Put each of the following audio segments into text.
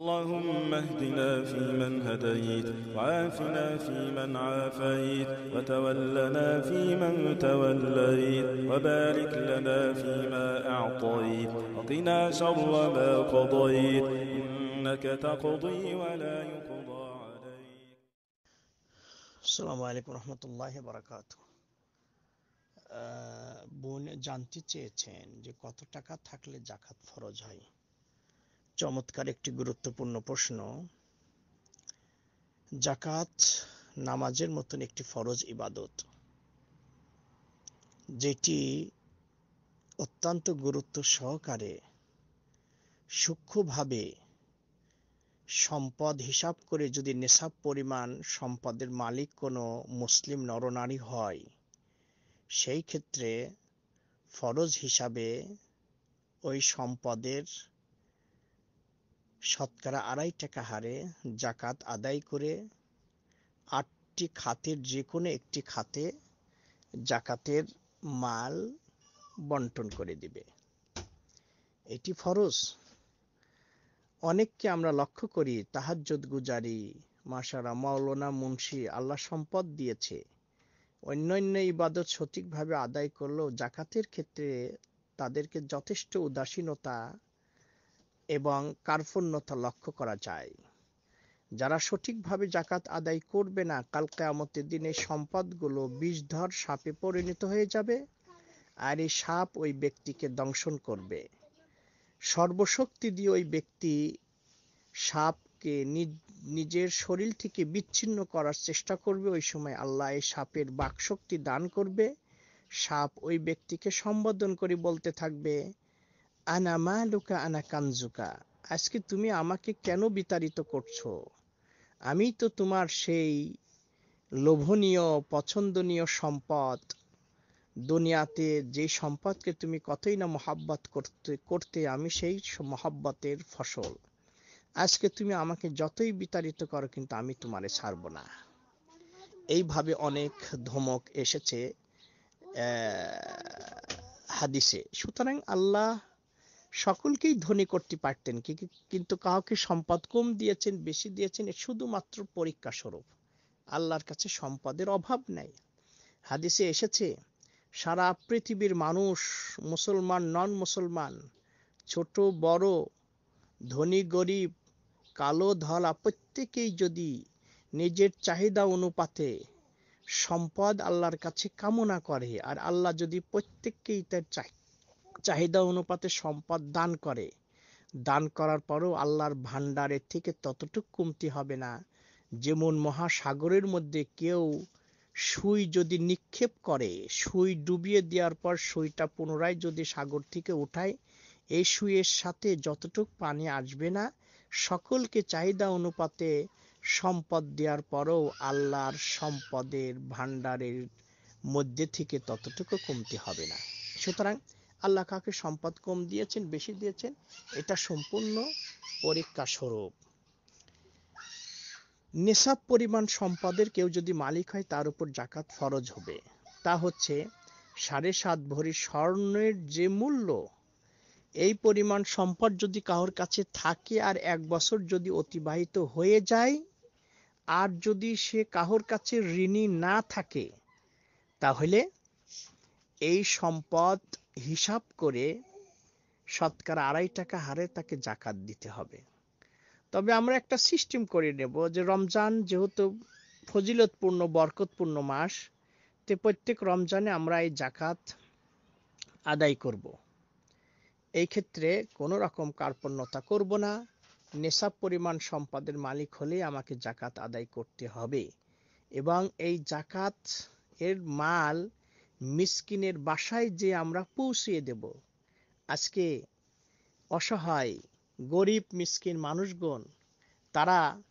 اللهم اهدنا فيمن هديت وعافنا فيمن عافيت وتولنا فيمن توليت وبارك لنا فيما أعطيت وقنا شر ما قضيت إنك تقضي ولا يقضى عليك আসসালামু আলাইকুম রহমতুল্লাহ বারাকাত বোন জানতে চেয়েছেন যে কত টাকা থাকলে জাকাত ফরজ হয় চমৎকার একটি গুরুত্বপূর্ণ প্রশ্ন। জাকাত নামাজের মতন একটি ফরজ ইবাদত, যেটি অত্যন্ত গুরুত্ব সহকারে সূক্ষ্মভাবে সম্পদ হিসাব করে যদি নেশাব পরিমাণ সম্পদের মালিক কোনো মুসলিম নরনারী হয়, সেই ক্ষেত্রে ফরজ হিসাবে ওই সম্পদের শতকরা আড়াই টাকা হারে জাকাত আদায় করে আটটি খাতের যে কোনো একটি খাতে জাকাতের মাল বন্টন করে দিবে। এটি ফরজ। অনেককে আমরা লক্ষ্য করি, তাহাজ্জুদ গুজারি মাসারা মাওলানা মুন্সি আল্লাহ সম্পদ দিয়েছে। অন্যান্য ইবাদত সঠিকভাবে আদায় করলেও জাকাতের ক্ষেত্রে তাদেরকে যথেষ্ট উদাসীনতা এবং কার্পণ্যতা লক্ষ্য করা যায়। যারা সঠিকভাবে জাকাত আদায় করবে না, কাল কেয়ামতের দিনে সম্পদগুলো বিষধর সাপে পরিণত হয়ে যাবে আর এই সাপ ওই ব্যক্তিকে দংশন করবে। সর্বশক্তি দিয়ে ওই ব্যক্তি সাপকে নিজের শরীর থেকে বিচ্ছিন্ন করার চেষ্টা করবে। ওই সময় আল্লাহ এই সাপের বাকশক্তি দান করবে। সাপ ওই ব্যক্তিকে সম্বোধন করে বলতে থাকবে আনা মালুকা আনা কানজুকা। আজকে তুমি আমাকে কেন বিতাড়িত করছ? আমি তো তোমার সেই লোভনীয়, পছন্দনীয় সম্পদ। দুনিয়াতে যে সম্পদকে তুমি কতই না মহাব্বত করতে করতে আমি সেই মহাব্বতের ফসল। আজকে তুমি আমাকে যতই বিতাড়িত করো কিন্তু আমি তোমারে ছাড়ব না। এইভাবে অনেক ধমক এসেছে হাদিসে। সুতরাং আল্লাহ সকলকেই ধনী করতে পারতেন। কিন্তু কাউকে সম্পদ কম দিয়েছেন, বেশি দিয়েছেন শুধুমাত্র পরীক্ষা স্বরূপ। আল্লাহর কাছে সম্পদের অভাব নাই। হাদিসে এসেছে, সারা পৃথিবীর মানুষ মুসলমান নন মুসলমান ছোট, বড়, ধনী, গরিব, কালো, ধলা, প্রত্যেকেই যদি নিজের চাহিদা অনুপাতে সম্পদ আল্লাহর কাছে কামনা করে, আর আল্লাহ যদি প্রত্যেককেই তার চাহিদা অনুপাতে সম্পদ দান করে। দান করার পরও আল্লাহর ভান্ডারের থেকে ততটুক কমতি হবে না। যেমন মহাসাগরের মধ্যে কেউ সুই যদি নিক্ষেপ করে, সুই ডুবিয়ে দেওয়ার পর সুইটা পুনরায় যদি সাগর থেকে উঠায়, এই সুইয়ের সাথে যতটুক পানি আসবে না, সকলকে চাহিদা অনুপাতে সম্পদ দেওয়ার পরও আল্লাহর সম্পদের ভান্ডারের মধ্যে থেকে ততটুকু কমতি হবে না। সুতরাং আল্লাহ কাকে সম্পদ কম দিয়েছেন, বেশি দিয়েছেন, এটা সম্পূর্ণ পরীক্ষা স্বরূপ। নেশাব পরিমাণ সম্পদের কেউ যদি মালিক হয়, তার উপর জাকাত ফরজ হবে। তা হচ্ছে, সাড়ে সাত ভরি স্বর্ণের যে মূল্য, এই পরিমাণ সম্পদ যদি কারোর কাছে থাকে আর এক বছর যদি অতিবাহিত হয়ে যায়, আর যদি সে কাহোর কাছে ঋণী না থাকে, তাহলে এই সম্পদ হিসাব করে শতকরা আড়াই টাকা হারে তাকে জাকাত দিতে হবে। তবে আমরা একটা সিস্টেম করে নেব যে রমজান যেহেতু ফজিলতপূর্ণ, বরকতপূর্ণ মাস, তে প্রত্যেক রমজানে আমরা এই জাকাত আদায় করব। এই ক্ষেত্রে কোনো রকম কার্পণ্যতা করব না। নেশাব পরিমাণ সম্পদের মালিক হলে আমাকে জাকাত আদায় করতে হবে এবং এই জাকাত এর মাল মিসকিনের বাসায় যে আমরা পৌঁছিয়ে দেব। আজকে অসহায়, গরিব মিসকিন মানুষগণ, তারা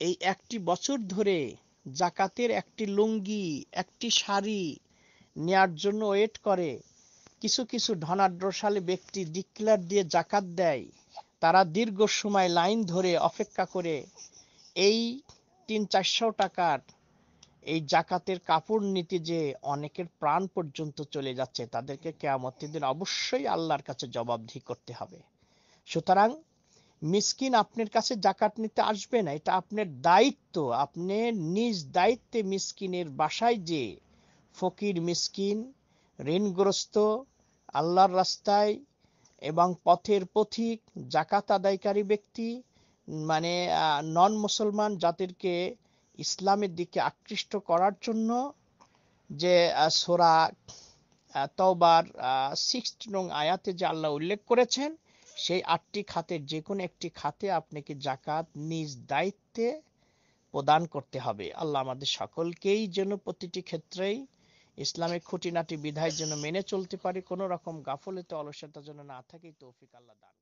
এই একটি বছর ধরে জাকাতের একটি লুঙ্গি, একটি শাড়ি নেয়ার জন্য ওয়েট করে। কিছু কিছু ধনাঢ্যশালী ব্যক্তি ডিক্লার দিয়ে জাকাত দেয়। তারা দীর্ঘ সময় লাইন ধরে অপেক্ষা করে, এই তিন চারশো টাকার এই জাকাতের কাপড় নিতে যে অনেকের প্রাণ পর্যন্ত চলে যাচ্ছে, তাদেরকে কেয়ামতের দিন অবশ্যই আল্লাহর কাছে জবাবদিহি করতে হবে। সুতরাং, মিসকিন আপনার কাছে জাকাত নিতে আসবে না, এটা আপনার দায়িত্ব। আপনি নিজ দায়িত্বে মিসকিনের বাসায় যে ফকির মিসকিন, ঋণগ্রস্ত, আল্লাহর রাস্তায় এবং পথের পথিক, জাকাত আদায়কারী ব্যক্তি মানে নন মুসলমান যাদেরকে ইসলামের দিকে আকৃষ্ট করার জন্য যে সোরা তওবার সিক্সট নং আয়াতে যে আল্লাহ উল্লেখ করেছেন, সেই আটটি খাতের যে কোনো একটি খাতে আপনাকে জাকাত নিজ দায়িত্বে প্রদান করতে হবে। আল্লাহ আমাদের সকলকেই যেন প্রতিটি ক্ষেত্রেই ইসলামের খুঁটিনাটি বিধায় যেন মেনে চলতে পারি, কোনো রকম গাফলতে অলসতা যেন না থাকে তৌফিক আল্লাহ দান